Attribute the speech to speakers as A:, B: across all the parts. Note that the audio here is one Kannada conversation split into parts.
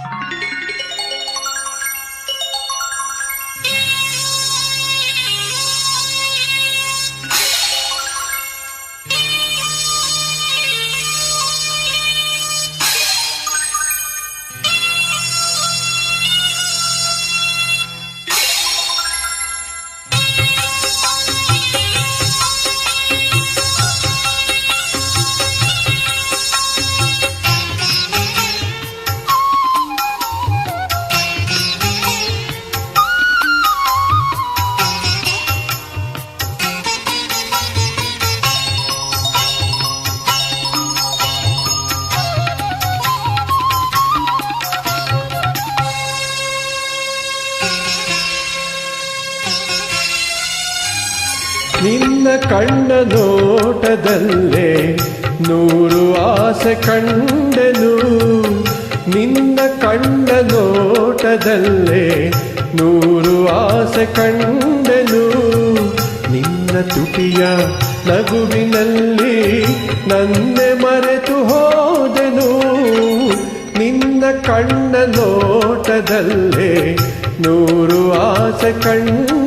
A: Thank you. ಕಣ್ಣ ನೋಟದಲ್ಲೇ ನೂರು ಆಸೆ ಕಂಡನು. ನಿನ್ನ ಕಣ್ಣ ನೋಟದಲ್ಲೇ ನೂರು ಆಸೆ ಕಂಡನು. ನಿನ್ನ ತುಟಿಯ ನಗುವಿನಲ್ಲಿ ನನ್ನೆ ಮರೆತು ಹೋದನು. ನಿನ್ನ ಕಣ್ಣ ನೋಟದಲ್ಲೇ ನೂರು ಆಸೆ ಕಂಡೆನು.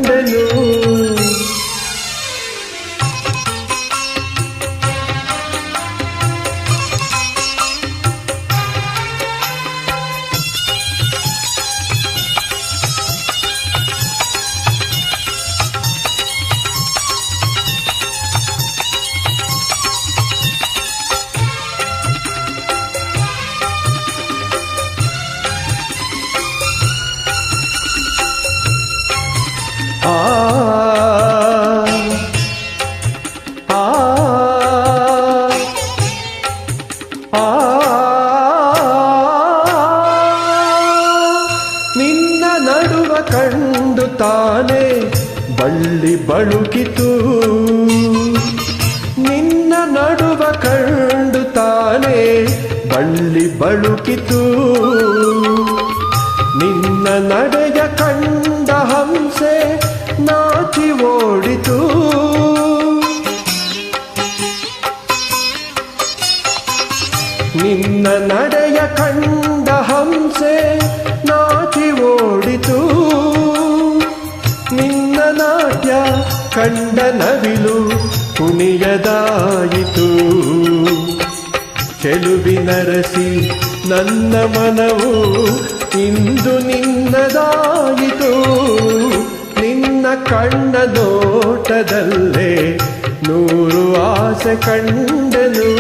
A: ಕಂಡು ತಾನೆ ಬಳ್ಳಿ ಬಳುಕಿತು. ನಿನ್ನ ನಡುವ ಕಂಡು ತಾನೆ ಬಳ್ಳಿ ಬಳುಕಿತು. ನಿನ್ನ ನಡೆಯ ಕಂಡ ಹಂಸೆ ನಾಚಿ ಓಡಿತು. ನಿನ್ನ ನಡೆಯ ಕಂಡ ಹಂಸೆ ನಾಚಿ ಓಡಿತು. ಕಂಡ ನವಿಲು ಕುಣಿಯದಾಯಿತು ಚೆಲುವಿನರಸಿ ನನ್ನ ಮನವು ಇಂದು ನಿನ್ನದಾಯಿತು. ನಿನ್ನ ಕಣ್ಣ ನೋಟದಲ್ಲೇ ನೂರು ಆಸೆ ಕಂಡನು.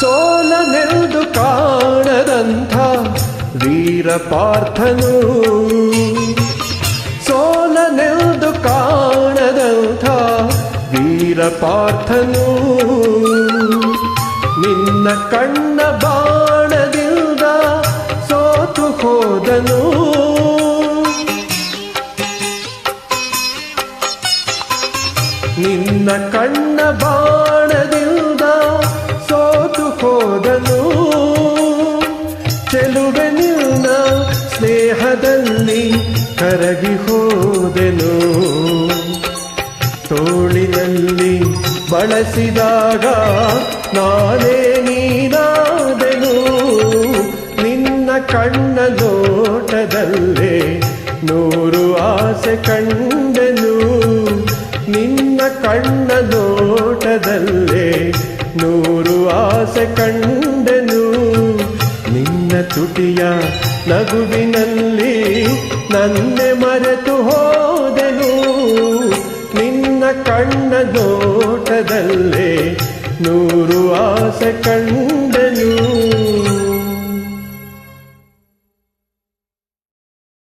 A: ಸೋಲನೆಂದು ಕಾಣದಂಥ ವೀರ ಪಾರ್ಥನು ಸೋಲನೆಂದು ಕಾಣದಂಥ ವೀರ ಪಾರ್ಥನು ನಿನ್ನ ಕಣ್ಣ ಬಾ ಹೋದನು. ನಿನ್ನ ಕಣ್ಣ ಬಾಣದಿಂದ ಸೋತು ಹೋದನು. ಚೆಲುವೆ ನಿನ್ನ ಸ್ನೇಹದಲ್ಲಿ ಕರಗಿ ಹೋದೆನು. ತೋಳಿನಲ್ಲಿ ಬಳಸಿದಾಗ ನಾನೇ ನೀನಾದೆನು. ನಿನ್ನ ಕಣ್ಣ ನೋಟದಲ್ಲೇ ನೂರು ಆಸೆ ಕಂಡನು. ನಿನ್ನ ಕಣ್ಣ ನೋಟದಲ್ಲೇ ನೂರು ಆಸೆ ಕಂಡನು. ನಿನ್ನ ತುಟಿಯ ನಗುವಿನಲ್ಲಿ ನನ್ನೆ ಮರೆತು ಹೋದನು. ನಿನ್ನ ಕಣ್ಣ ನೋಟದಲ್ಲೇ ನೂರು ಆಸೆ ಕಂಡು